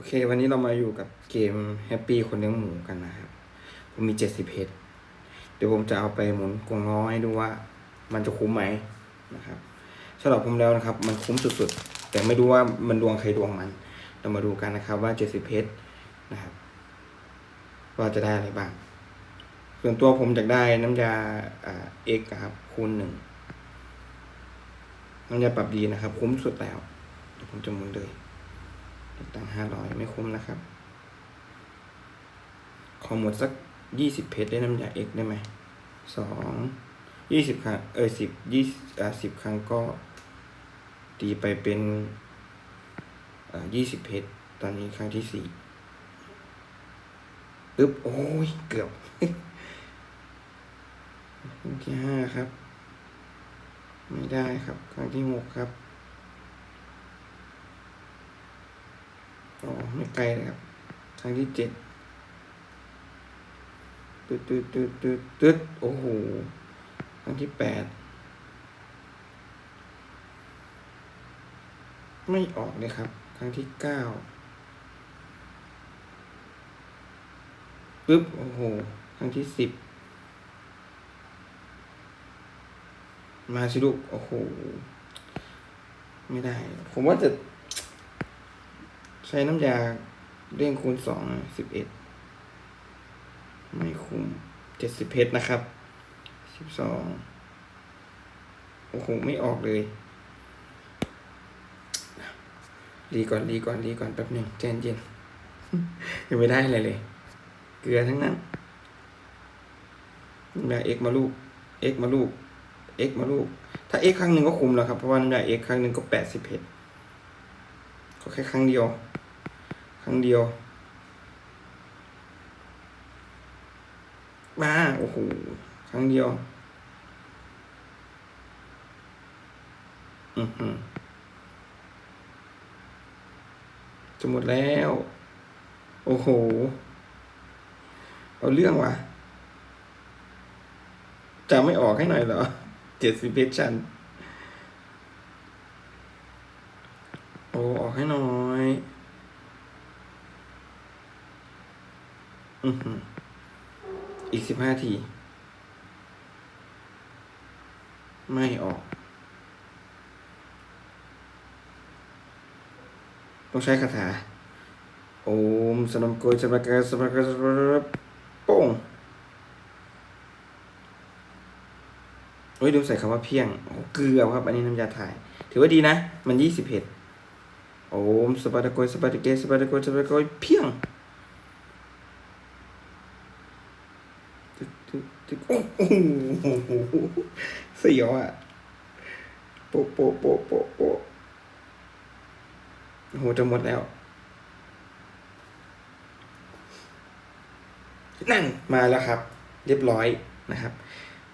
โอเค วันนี้เรามาอยู่กับเกมแฮปปี้คนเลี้ยงหมูกันนะครับ ผมมีเจ็ดสิบเพชรเดี๋ยวผมจะเอาไปหมุนกงล้อให้ดูว่ามันจะคุ้มไหมนะครับสำหรับผมแล้วนะครับ มันคุ้มสุดๆ แต่ไม่รู้ว่ามันดวงใครดวงมัน เรามาดูกันนะครับว่าเจ็ดสิบเพชรนะครับ ว่าจะได้อะไรบ้าง ส่วนตัวผมอยากได้น้ำยาอ่าเอ็กครับ คูณหนึ่งน้ำยาปรับดีนะครับ คุ้มสุดแล้วเดี๋ยวผมจะหมุนเลย ตังห้าร้อยไม่คุ้มนะครับ ขอหมดสักยี่สิบเพชรได้น้ำยาเอกได้ไหมสองยี่สิบครั้งเออสิบยี่อ่าสิบครั้งก็ ตีไปเป็นอ่ายี่สิบเพชรตอนนี้ครั้งที่สี่อึ๊บ โอ้ย เกือบครั้งที่ห้าครับ ไม่ได้ครับ ครั้งที่หกครับ อ๋อไม่ไกลเลยครับ ครั้งที่เจ็ดตึ๊ดตึ๊ดตึ๊ดตึ๊ดตึ๊ดโอ้โห ครั้งที่แปดไม่ออกเลยครับ ครั้งที่เก้าปึ๊บ โอ้โห ครั้งที่สิบมาสิลูก โอ้โห ไม่ได้ ผมว่าจะ ใช้น้ำยาเร่งคูณสองสิบเอ็ดไม่คุ้มเจ็ดสิบเพชรนะครับสิบสองโอ้โหไม่ออกเลยรีก่อนรีก่อนรีก่อนแป๊บหนึ่งใจเย็นยังไม่ได้อะไรเลย เกลือทั้งนั้นน้ำยาเอ็กมาลูกเอ็กมาลูกเอ็กมาลูก ถ้าเอ็กครั้งหนึ่งก็คุ้มแล้วครับ เพราะว่าน้ำยาเอ็กครั้งหนึ่งก็แปดสิบเพชรก็แค่ครั้งเดียว รั้งเดียว มา โอ้โห ครั้งเดียว อือหือจะหมดแล้ว โอ้โห เอาเรื่องวะจะไม่ออกให้หน่อยเหรอเจ็ดสิบเพชรชันโอ้ ออกให้หน่อย อือฮึอีกสิบห้าที ไม่ออก ต้องใช้คาถา โอมสนมโกยสมกาสมกาสมกาโป้งเฮ้ยดูใส่คำว่าเพียงโอ้เกลือครับ อันนี้น้ำยาถ่าย ถือว่าดีนะ มันยี่สิบเห็ดโอมสปาตะโกยสปาตะเกสปาตะโกยสปาตะโกยเพียง ตึกตึกตึกโอ้โหสียวอะโปะโปะโปะโปะโปะโอ้โหจะหมดแล้ว นั่นมาแล้วครับ เรียบร้อยนะครับ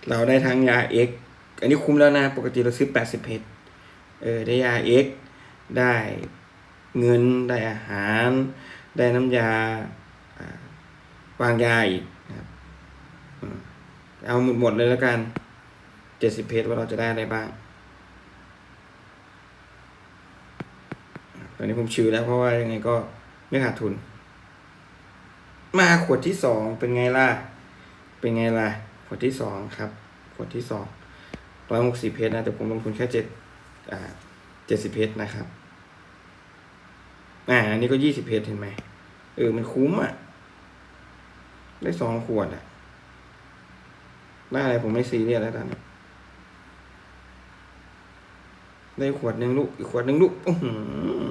เราได้ทั้งยาเอ็กอันนี้คุ้มแล้วนะ ปกติเราซื้อแปดสิบเพชรเออ ได้ยาเอ็กได้เงินได้อาหาร ได้น้ำยาอ่าวางยาอีกนะครับ เอาหมดหมดเลยแล้วกันเจ็ดสิบเพจว่าเราจะได้อะไรบ้างตอนนี้ผมชิวแล้วเพราะว่ายังไงก็ไม่ขาดทุน มาขวดที่สองเป็นไงล่ะ เป็นไงล่ะ ขวดที่สองครับ ขวดที่สองร้อยหกสิบเพจนะแต่ผมลงทุนแค่เจ็ดอ่าเจ็ดสิบเพจนะครับอ่าอันนี้ก็ยี่สิบเพจเห็นไหมเออมันคุ้มอะ ได้สองขวดอะ ได้อะไรผมไม่ซีเรียสแล้วตอนนี้ได้ขวดหนึ่งลูกอีกขวดหนึ่งลูกอื้อหือ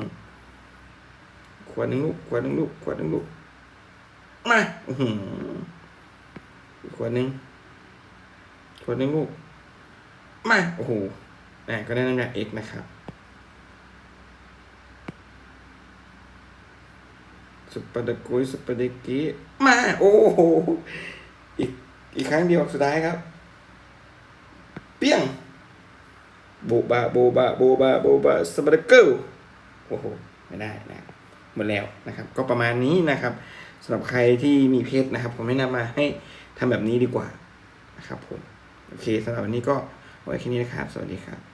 ขวดหนึ่งลูกขวดหนึ่งลูกขวดหนึ่งลูกมาอีกขวดหนึ่งขวดหนึ่งลูกมาโอ้โหอะก็ได้น้ำยาเอกนะครับสปาเดกุยสปาเดกิมา โอ้โห อีกครั้งเดียวสุดท้ายครับ เปี้ยงโบบาโบบาโบบาโบบาสปาร์เกิลโอ้โหไม่ได้นะหมดแล้วนะครับ ก็ประมาณนี้นะครับสำหรับใครที่มีเพจนะครับ ผมแนะนำมาให้ทำแบบนี้ดีกว่านะครับผม โอเคสำหรับวันนี้ก็ไว้แค่นี้นะครับ สวัสดีครับ